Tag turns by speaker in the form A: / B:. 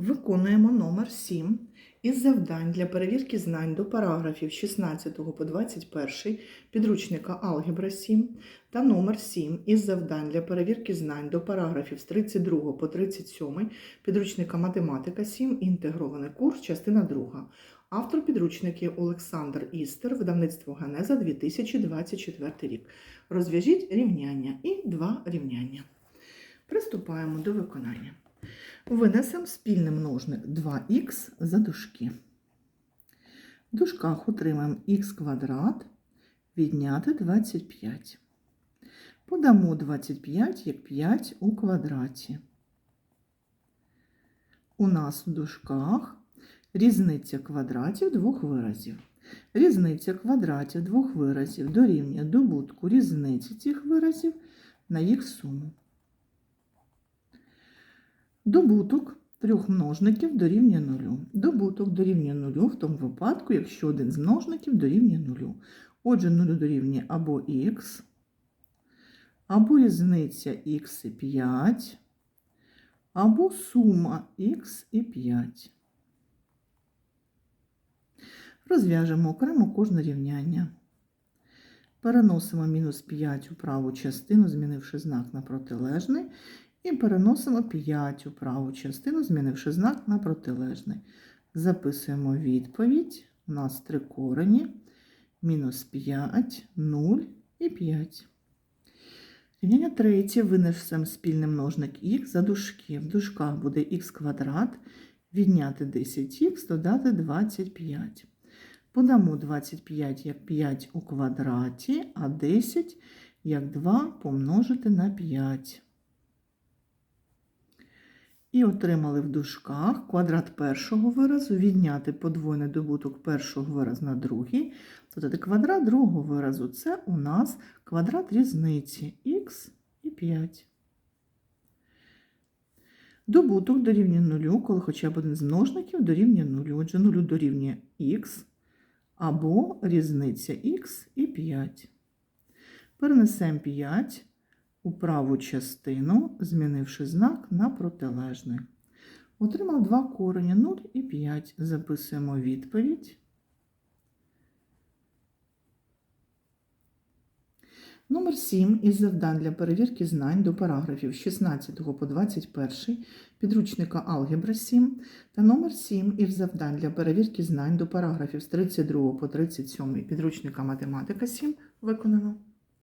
A: Виконуємо номер 7 із завдань для перевірки знань до параграфів 16 по 21 підручника Алгебра 7 та номер 7 із завдань для перевірки знань до параграфів з 32 по 37 підручника Математика 7 інтегрований курс, частина 2. Автор підручників Олександр Істер, видавництво Генеза 2024 рік. Розв'яжіть рівняння і два рівняння. Приступаємо до виконання. Винесемо спільний множник 2х за дужки. В дужках отримаємо х квадрат відняти 25. Подамо 25 як 5 у квадраті. У нас в дужках різниця квадратів двох виразів. Різниця квадратів двох виразів дорівнює добутку різниці цих виразів на їх суму. Добуток трьох множників дорівнює нулю. Добуток дорівнює нулю в тому випадку, якщо один з множників дорівнює нулю. Отже, нулю дорівнює або х, або різниця х і 5, або сума х і 5. Розв'яжемо окремо кожне рівняння. Переносимо мінус 5 у праву частину, змінивши знак на протилежний, і переносимо 5 у праву частину, змінивши знак на протилежний. Записуємо відповідь. У нас три корені. Мінус 5, 0 і 5. Рівняння третє. Винесемо спільний множник х за дужки. В дужках буде х квадрат, відняти 10х, додати 25. Подамо 25 як 5 у квадраті, а 10 як 2 помножити на 5. І отримали в дужках квадрат першого виразу, відняти подвойний добуток першого виразу на другий. Тобто квадрат другого виразу це у нас квадрат різниці х і 5. Добуток дорівнює нулю, коли хоча б один з множників дорівнює нулю. Отже, нулю дорівнює х або різниця х і 5. Перенесемо 5 у праву частину, змінивши знак на протилежний. Отримав два корені 0 і 5. Записуємо відповідь. Номер 7 із завдань для перевірки знань до параграфів 16 по 21 підручника Алгебра 7 та номер 7 із завдань для перевірки знань до параграфів з 32 по 37 підручника Математика 7 виконано.